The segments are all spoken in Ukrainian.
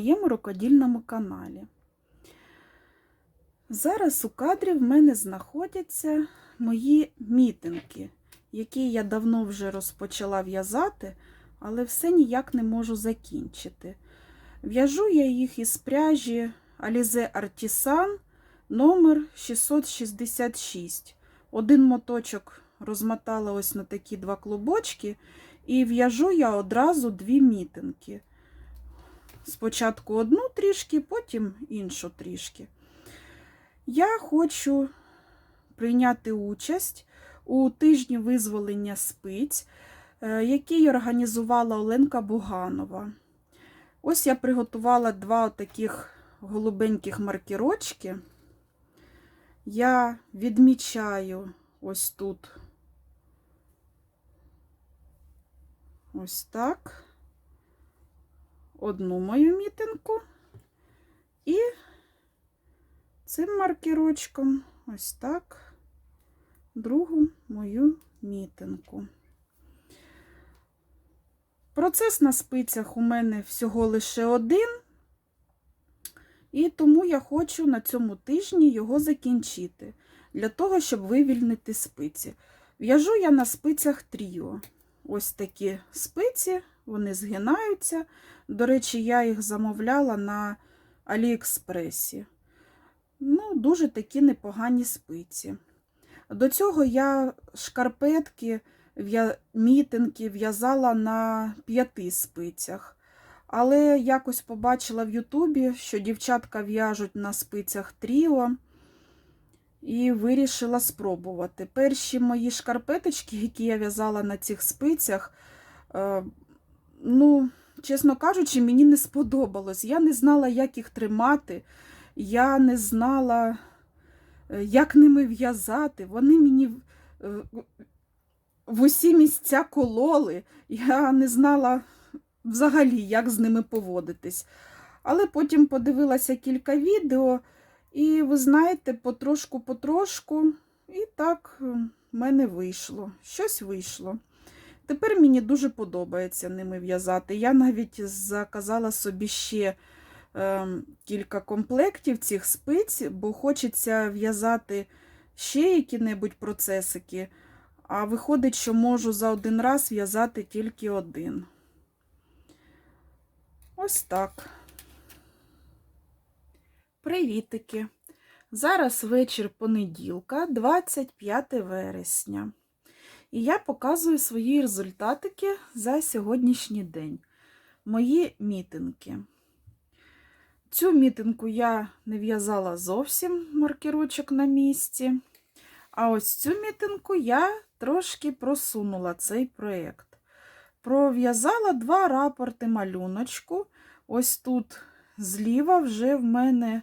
моєму рукодільному каналі. Зараз у кадрі в мене знаходяться мої мітинки, які я давно вже розпочала в'язати, але все ніяк не можу закінчити. В'яжу я їх із пряжі Alize Artisan номер 666. Один моточок розмотала ось на такі два клубочки, і в'яжу я одразу дві мітинки. Спочатку одну трішки, потім іншу трішки. Я хочу прийняти участь у тижні визволення спиць, е, який організувала Оленка Буганова. Ось я приготувала два таких голубеньких маркерочки. Я відмічаю ось тут ось так одну мою мітинку і цим маркерочком ось так другу мою мітинку. Процес на спицях у мене всього лише один, і тому я хочу на цьому тижні його закінчити, для того, щоб вивільнити спиці. В'яжу я на спицях тріо. Ось такі спиці, вони згинаються. До речі, я їх замовляла на Аліекспресі. Ну, дуже такі непогані спиці. До цього я шкарпетки, мітинки в'язала на п'яти спицях. Але якось побачила в Ютубі, що дівчатка в'яжуть на спицях тріо і вирішила спробувати. Перші мої шкарпеточки, які я в'язала на цих спицях, е, ну, чесно кажучи, мені не сподобалось. Я не знала, як їх тримати, я не знала, е, як ними в'язати. Вони мені е, в усі місця кололи. Я не знала взагалі, як з ними поводитись. Але потім подивилася кілька відео, і ви знаєте, потрошку-потрошку, і так в мене вийшло. Щось вийшло. Тепер мені дуже подобається ними в'язати. Я навіть заказала собі ще е, кілька комплектів цих спиць, бо хочеться в'язати ще які-небудь процесики, а виходить, що можу за один раз в'язати тільки один. Ось так. Привітики! Зараз вечір понеділка, 25 вересня. І я показую свої результатики за сьогоднішній день. Мої мітинки. Цю мітинку я не в'язала зовсім маркерочок на місці. А ось цю мітинку я трошки просунула цей проєкт. Пров'язала два рапорти малюночку. Ось тут зліва вже в мене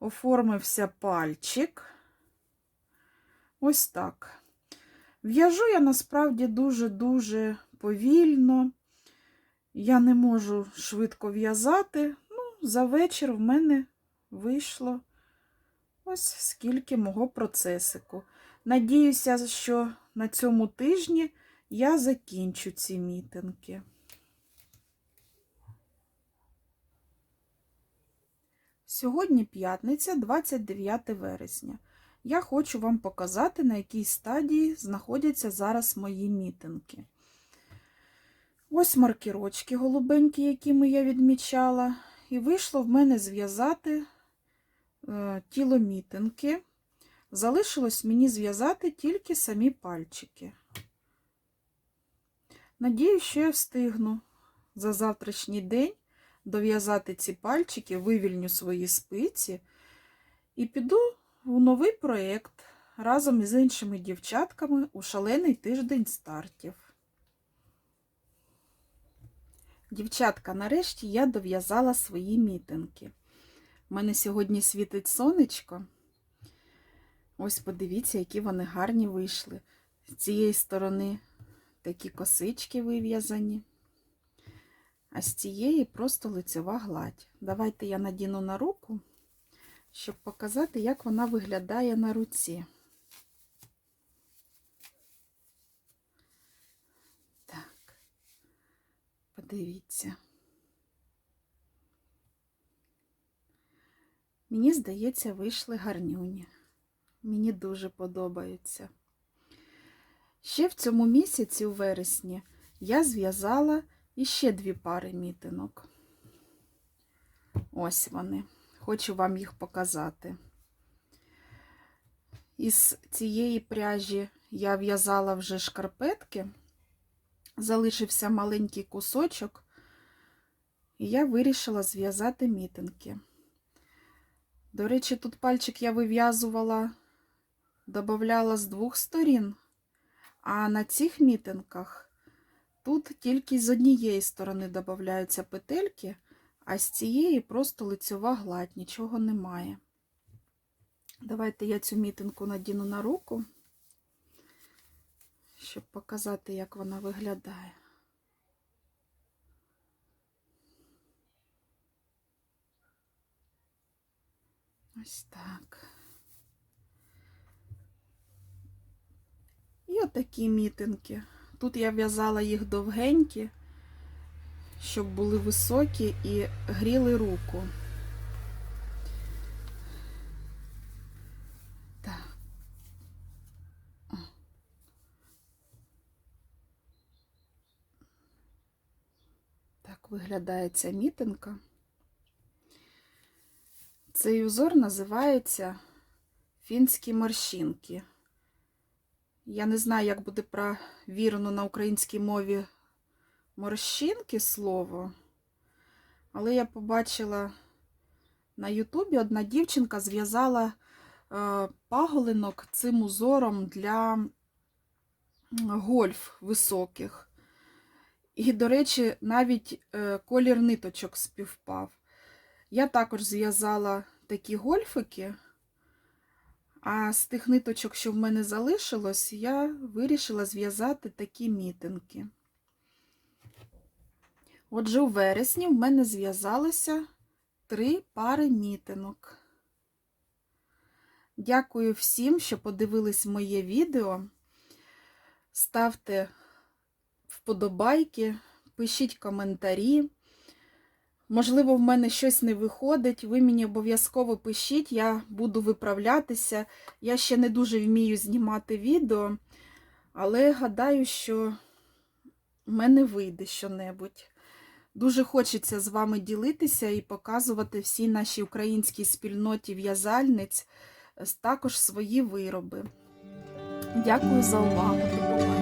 оформився пальчик. Ось так. В'яжу я насправді дуже-дуже повільно. Я не можу швидко в'язати. Ну, за вечір в мене вийшло ось скільки мого процесику. Надіюся, що на цьому тижні я закінчу ці мітинки. Сьогодні п'ятниця, 29 вересня. Я хочу вам показати, на якій стадії знаходяться зараз мої мітинки. Ось маркерочки голубенькі, якими я відмічала, і вийшло в мене зв'язати е, тіло мітинки. Залишилось мені зв'язати тільки самі пальчики. Надію, що я встигну за завтрашній день дов'язати ці пальчики, вивільню свої спиці і піду у новий проєкт разом із іншими дівчатками у шалений тиждень стартів. Дівчатка, нарешті я дов'язала свої мітинки. У мене сьогодні світить сонечко. Ось подивіться, які вони гарні вийшли. З цієї сторони такі косички вив'язані, а з цієї просто лицева гладь. Давайте я надіну на руку, щоб показати, як вона виглядає на руці. Так, подивіться. Мені здається, вийшли гарнюні. Мені дуже подобаються. Ще в цьому місяці, у вересні, я зв'язала іще дві пари мітинок. Ось вони. Хочу вам їх показати. Із цієї пряжі я в'язала вже шкарпетки, залишився маленький кусочок, і я вирішила зв'язати мітинки. До речі, тут пальчик я вив'язувала, додавала з двох сторін, а на цих мітинках тут тільки з однієї сторони додаються петельки, а з цієї просто лицьова гладь, нічого немає. Давайте я цю мітинку надіну на руку, щоб показати, як вона виглядає. Ось так. І отакі мітинки. Тут я в'язала їх довгенькі, щоб були високі і гріли руку. Так. Так виглядає ця мітинка. Цей узор називається фінські морщинки. Я не знаю, як буде правірно на українській мові морщинки слово, але я побачила на Ютубі одна дівчинка зв'язала е, паголинок цим узором для гольф високих. І, до речі, навіть е, колір ниточок співпав. Я також зв'язала такі гольфики, а з тих ниточок, що в мене залишилось, я вирішила зв'язати такі мітинки. Отже, у вересні в мене зв'язалося три пари мітинок. Дякую всім, що подивились моє відео. Ставте вподобайки, пишіть коментарі. Можливо, в мене щось не виходить, ви мені обов'язково пишіть, я буду виправлятися. Я ще не дуже вмію знімати відео, але гадаю, що в мене вийде щонебудь. Дуже хочеться з вами ділитися і показувати всій нашій українській спільноті в'язальниць також свої вироби. Дякую за увагу!